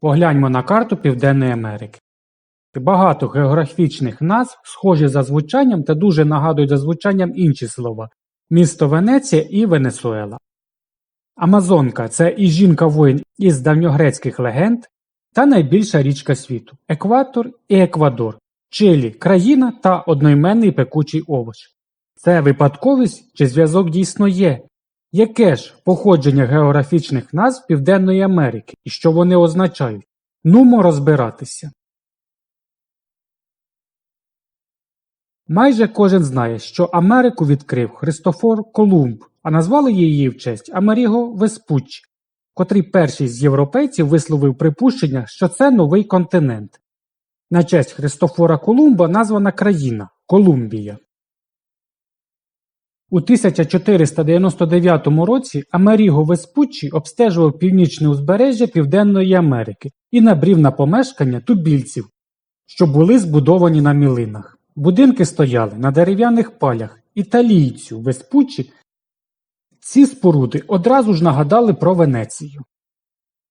Погляньмо на карту Південної Америки. Багато географічних назв схожі за звучанням та дуже нагадують за звучанням інші слова місто Венеція і Венесуела. Амазонка це і жінка-воїн із давньогрецьких легенд та найбільша річка світу Екватор і Еквадор, Чилі, країна та одноіменний пекучий овоч. Це випадковість чи зв'язок дійсно є? Яке ж походження географічних назв Південної Америки і що вони означають? Нумо розбиратися. Майже кожен знає, що Америку відкрив Христофор Колумб, а назвали її в честь Амеріго Веспуччі, котрий перший з європейців висловив припущення, що це новий континент. На честь Христофора Колумба названа країна Колумбія. У 1499 році Амеріго Веспуччі обстежував північне узбережжя Південної Америки і набрів на помешкання тубільців, що були збудовані на мілинах. Будинки стояли на дерев'яних палях. Італійцю Веспуччі ці споруди одразу ж нагадали про Венецію.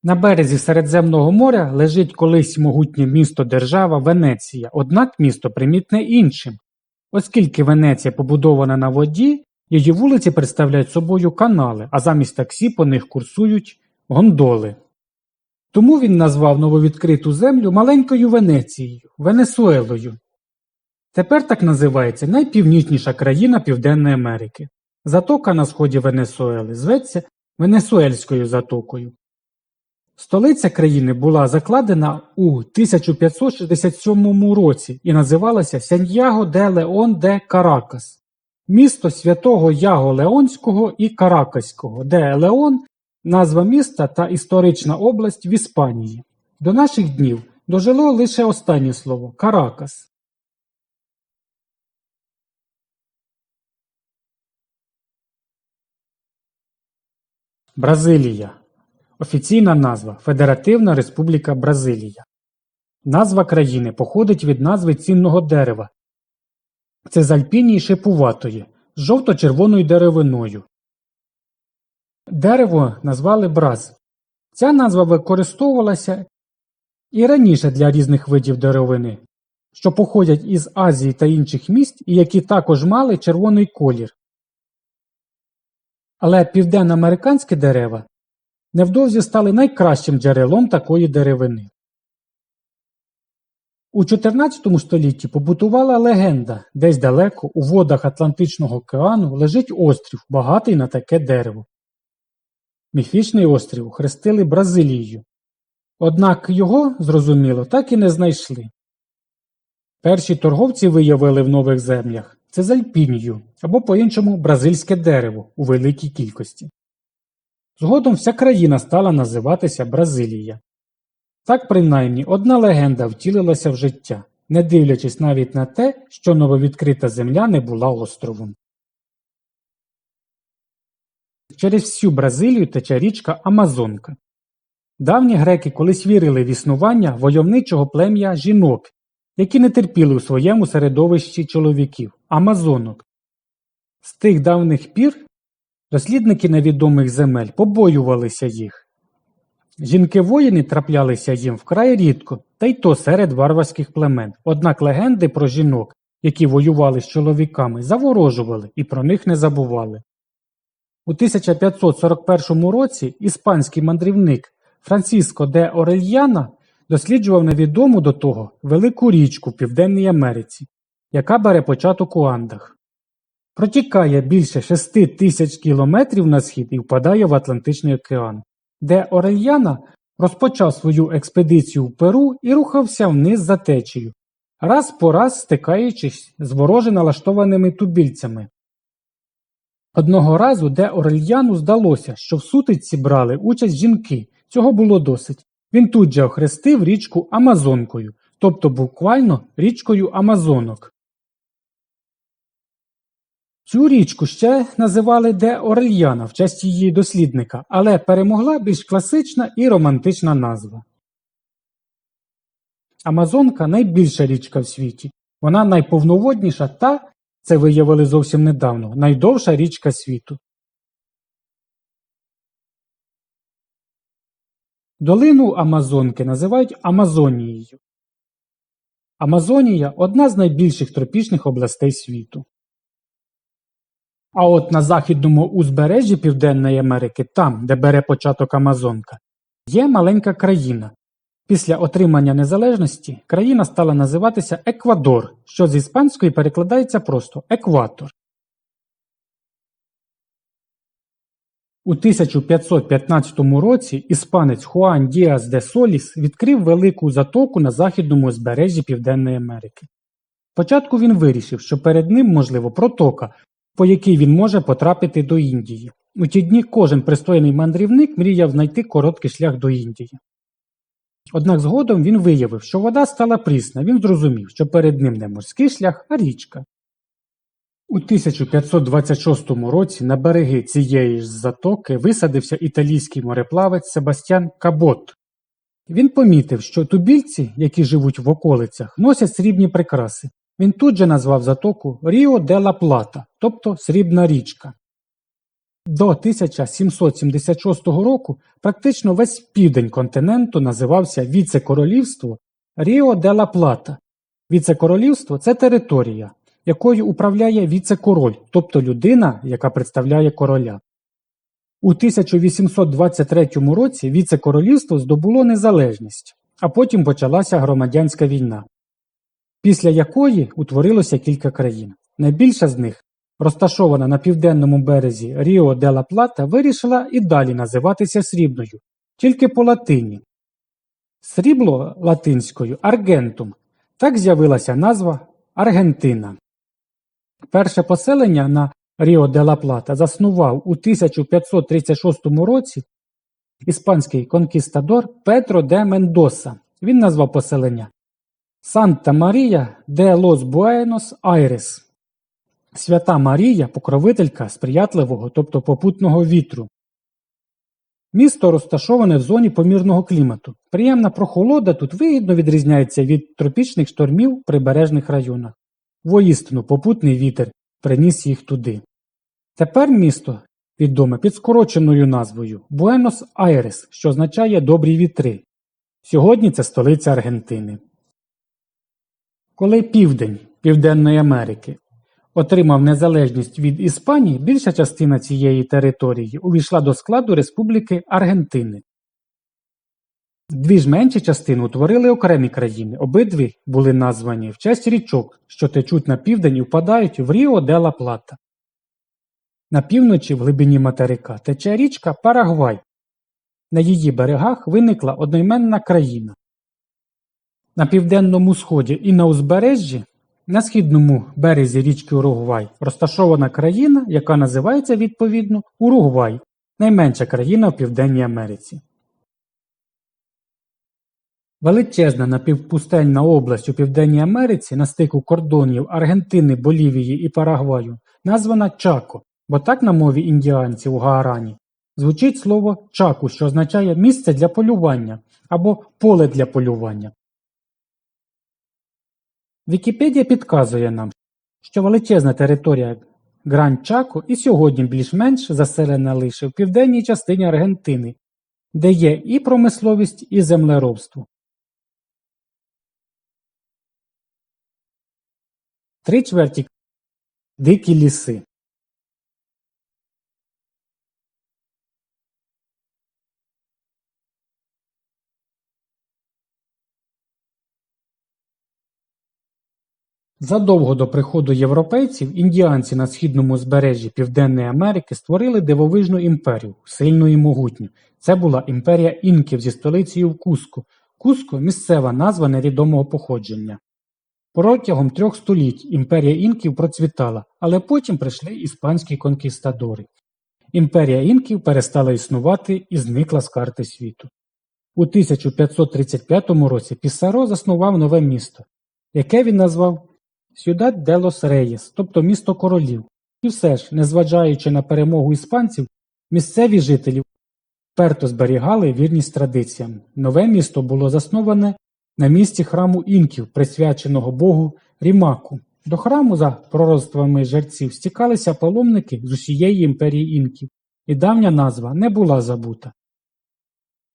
На березі Середземного моря лежить колись могутнє місто держава Венеція, однак місто примітне іншим. Оскільки Венеція побудована на воді, її вулиці представляють собою канали, а замість таксі по них курсують гондоли. Тому він назвав нововідкриту землю маленькою Венецією, Венесуелою. Тепер так називається найпівнічніша країна Південної Америки. Затока на сході Венесуели зветься Венесуельською затокою. Столиця країни була закладена у 1567 році і називалася Сяньяго де Леон де Каракас, місто святого Яго Леонського і Каракаського, де Леон назва міста та історична область в Іспанії. До наших днів дожило лише останнє слово Каракас. Бразилія. Офіційна назва Федеративна Республіка Бразилія. Назва країни походить від назви цінного дерева цезальпінії шипуватої з жовто-червоною деревиною. Дерево назвали браз. Ця назва використовувалася і раніше для різних видів деревини, що походять із Азії та інших місць і які також мали червоний колір. Але південноамериканські дерева невдовзі стали найкращим джерелом такої деревини. У 14 столітті побутувала легенда, десь далеко у водах Атлантичного океану лежить острів, багатий на таке дерево. Міфічний острів хрестили Бразилією. Однак його, зрозуміло, так і не знайшли. Перші торговці виявили в нових землях цезальпінію або по-іншому бразильське дерево у великій кількості. Згодом вся країна стала називатися Бразилія. Так принаймні одна легенда втілилася в життя, не дивлячись навіть на те, що нововідкрита земля не була островом. Через всю Бразилію тече річка Амазонка. Давні греки колись вірили в існування войовничого плем'я жінок, які не терпіли у своєму середовищі чоловіків амазонок. З тих давних пір дослідники невідомих земель побоювалися їх. Жінки-воїни траплялися їм вкрай рідко, та й то серед варварських племен. Однак легенди про жінок, які воювали з чоловіками, заворожували і про них не забували. У 1541 році іспанський мандрівник Франциско де Орельяна досліджував невідому до того велику річку в Південній Америці, яка бере початок у Андах. Протікає більше 6 тисяч кілометрів на схід і впадає в Атлантичний океан, де Орельяна розпочав свою експедицію в Перу і рухався вниз за течією, раз по раз стикаючись з вороже налаштованими тубільцями. Одного разу, де Орельяну здалося, що в сутичці брали участь жінки, цього було досить. Він тут же охрестив річку Амазонкою, тобто буквально річкою Амазонок. Цю річку ще називали де Орельяна в честь її дослідника, але перемогла більш класична і романтична назва. Амазонка найбільша річка в світі. Вона найповноводніша та, це виявили зовсім недавно, найдовша річка світу. Долину Амазонки називають Амазонією. Амазонія одна з найбільших тропічних областей світу. А от на західному узбережжі Південної Америки, там, де бере початок Амазонка, є маленька країна. Після отримання незалежності країна стала називатися Еквадор, що з іспанської перекладається просто екватор. У 1515 році іспанець Хуан Діас де Соліс відкрив велику затоку на західному узбережжі Південної Америки. Спочатку він вирішив, що перед ним, можливо, протока, по якій він може потрапити до Індії. У ті дні кожен пристойний мандрівник мріяв знайти короткий шлях до Індії. Однак згодом він виявив, що вода стала прісна, він зрозумів, що перед ним не морський шлях, а річка. У 1526 році на береги цієї ж затоки висадився італійський мореплавець Себастьян Кабот. Він помітив, що тубільці, які живуть в околицях, носять срібні прикраси. Він тут же назвав затоку Ріо де ла Плата, тобто Срібна річка. До 1776 року практично весь південь континенту називався Віце-королівство Ріо де ла Плата. Віце-королівство – це територія, якою управляє віце-король, тобто людина, яка представляє короля. У 1823 році віце-королівство здобуло незалежність, а потім почалася громадянська війна, після якої утворилося кілька країн. Найбільша з них, розташована на південному березі Ріо де ла Плата, вирішила і далі називатися Срібною, тільки по латині. Срібло латинською аргентум, так з'явилася назва Аргентина. Перше поселення на Ріо де ла Плата заснував у 1536 році іспанський конкістадор Петро де Мендоса. Він назвав поселення Санта Марія де Лос Буенос Айрес. Свята Марія покровителька сприятливого, тобто попутного вітру. Місто розташоване в зоні помірного клімату. Приємна прохолода тут вигідно відрізняється від тропічних штормів в прибережних районах. Воістину попутний вітер приніс їх туди. Тепер місто відоме під скороченою назвою Буенос Айрес, що означає добрі вітри. Сьогодні це столиця Аргентини. Коли південь Південної Америки отримав незалежність від Іспанії, більша частина цієї території увійшла до складу Республіки Аргентини. Дві ж менші частини утворили окремі країни, обидві були названі в честь річок, що течуть на південь і впадають в Ріо де ла Плата. На півночі в глибині материка тече річка Парагвай. На її берегах виникла одноіменна країна. На південному сході і на узбережжі, на східному березі річки Уругвай, розташована країна, яка називається відповідно Уругвай, найменша країна в Південній Америці. Величезна напівпустельна область у Південній Америці на стику кордонів Аргентини, Болівії і Парагваю названа Чако, бо так на мові індіанців у Гаарані звучить слово чаку, що означає місце для полювання або поле для полювання. Вікіпедія підказує нам, що величезна територія Гранд Чако і сьогодні більш-менш заселена лише в південній частині Аргентини, де є і промисловість, і землеробство. Три чверті дикі ліси. Задовго до приходу європейців індіанці на східному узбережжі Південної Америки створили дивовижну імперію, сильну і могутню. Це була імперія інків зі столицею в Куско. Куско – місцева назва невідомого походження. Протягом трьох століть імперія інків процвітала, але потім прийшли іспанські конкістадори. Імперія інків перестала існувати і зникла з карти світу. У 1535 році Пісаро заснував нове місто, яке він назвав Сюдад де лос Рейєс, тобто місто королів. І все ж, незважаючи на перемогу іспанців, місцеві жителі вперто зберігали вірність традиціям. Нове місто було засноване на місці храму інків, присвяченого богу Рімаку. До храму, за пророцтвами жерців, стікалися паломники з усієї імперії інків, і давня назва не була забута.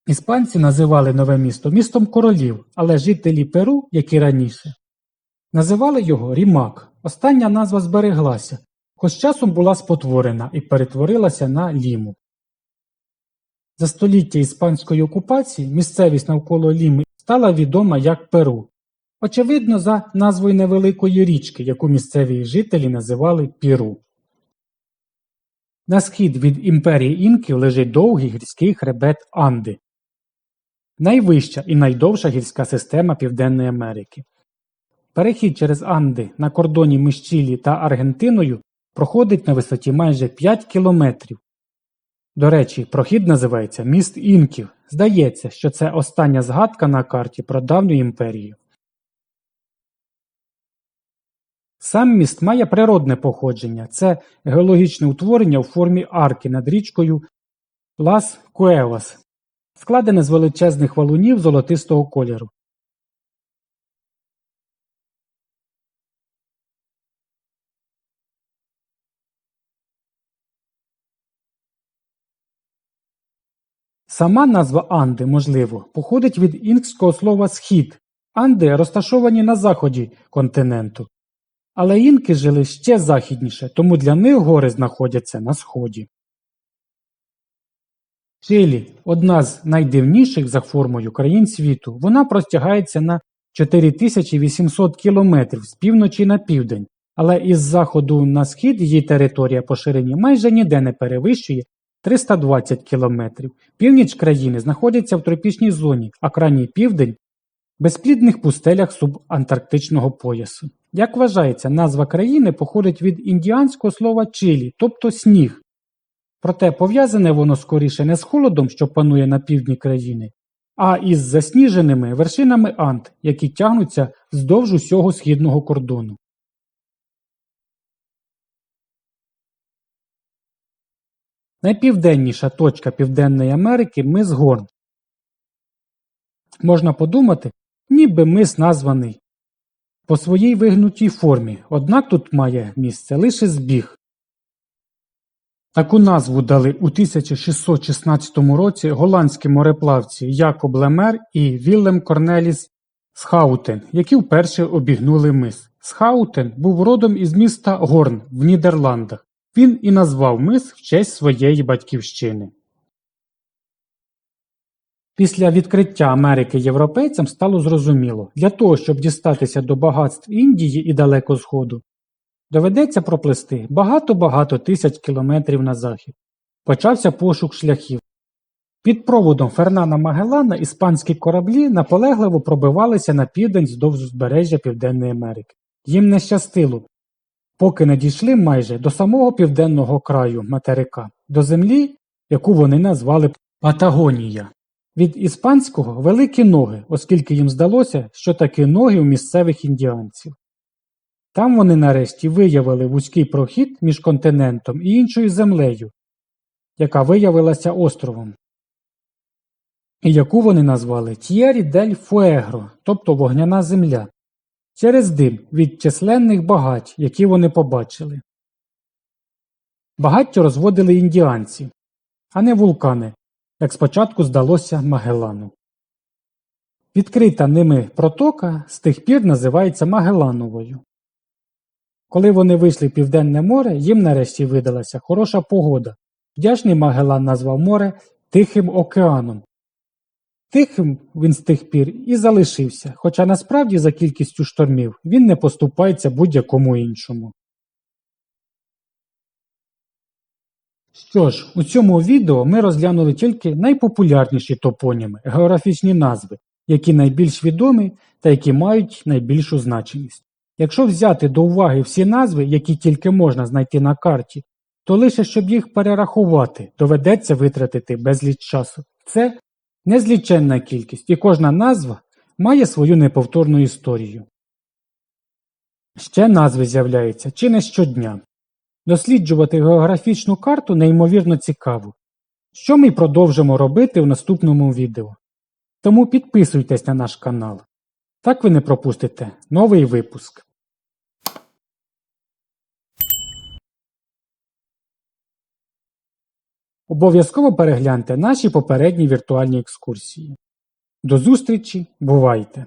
Іспанці називали нове місто містом королів, але жителі Перу, як і раніше, називали його Рімак. Остання назва збереглася, хоч часом була спотворена і перетворилася на Ліму. За століття іспанської окупації місцевість навколо Ліми стала відома як Перу, очевидно, за назвою невеликої річки, яку місцеві жителі називали Піру. На схід від імперії інків лежить довгий гірський хребет Анди, найвища і найдовша гірська система Південної Америки. Перехід через Анди на кордоні між Чилі та Аргентиною проходить на висоті майже 5 кілометрів. До речі, прохід називається Міст інків. Здається, що це остання згадка на карті про давню імперію. Сам міст має природне походження. Це геологічне утворення у формі арки над річкою Лас Куевас, складене з величезних валунів золотистого кольору. Сама назва Анди, можливо, походить від інкського слова схід. Анди розташовані на заході континенту. Але інки жили ще західніше, тому для них гори знаходяться на сході. Чилі – одна з найдивніших за формою країн світу. Вона простягається на 4800 кілометрів з півночі на південь, але із заходу на схід її територія по ширині майже ніде не перевищує 320 кілометрів. Північ країни знаходиться в тропічній зоні, а крайній південь – безплідних пустелях субантарктичного поясу. Як вважається, назва країни походить від індіанського слова чилі, тобто сніг. Проте пов'язане воно скоріше не з холодом, що панує на півдні країни, а із засніженими вершинами Анд, які тягнуться вздовж усього східного кордону. Найпівденніша точка Південної Америки мис Горн. Можна подумати, ніби мис названий по своїй вигнутій формі, однак тут має місце лише збіг. Таку назву дали у 1616 році голландські мореплавці Якоб Лемер і Віллем Корнеліс Схаутен, які вперше обігнули мис. Схаутен був родом із міста Горн в Нідерландах. Він і назвав мис в честь своєї батьківщини. Після відкриття Америки європейцям стало зрозуміло, для того, щоб дістатися до багатств Індії і Далеко Сходу, доведеться проплисти багато-багато тисяч кілометрів на захід. Почався пошук шляхів. Під проводом Фернана Магеллана іспанські кораблі наполегливо пробивалися на південь вздовж узбережжя Південної Америки. Їм не щастило, поки не дійшли майже до самого південного краю материка, до землі, яку вони назвали Патагонія. Від іспанського великі ноги, оскільки їм здалося, що такі ноги у місцевих індіанців. Там вони нарешті виявили вузький прохід між континентом і іншою землею, яка виявилася островом, і яку вони назвали Т'єрі дель Фуегро, тобто вогняна земля, через дим від численних багать, які вони побачили. Багаття розводили індіанці, а не вулкани, як спочатку здалося Магелану. Відкрита ними протока з тих пір називається Магелановою. Коли вони вийшли в Південне море, їм нарешті видалася хороша погода. Вдячний Магелан назвав море Тихим океаном. Тихим він з тих пір і залишився, хоча насправді за кількістю штормів він не поступається будь-якому іншому. Що ж, у цьому відео ми розглянули тільки найпопулярніші топоніми, географічні назви, які найбільш відомі та які мають найбільшу значимість. Якщо взяти до уваги всі назви, які тільки можна знайти на карті, то лише щоб їх перерахувати, доведеться витратити безліч часу. Це незліченна кількість, і кожна назва має свою неповторну історію. Ще назви з'являються чи не щодня. Досліджувати географічну карту неймовірно цікаво, що ми продовжимо робити в наступному відео. Тому підписуйтесь на наш канал. Так ви не пропустите новий випуск. Обов'язково перегляньте наші попередні віртуальні екскурсії. До зустрічі, бувайте!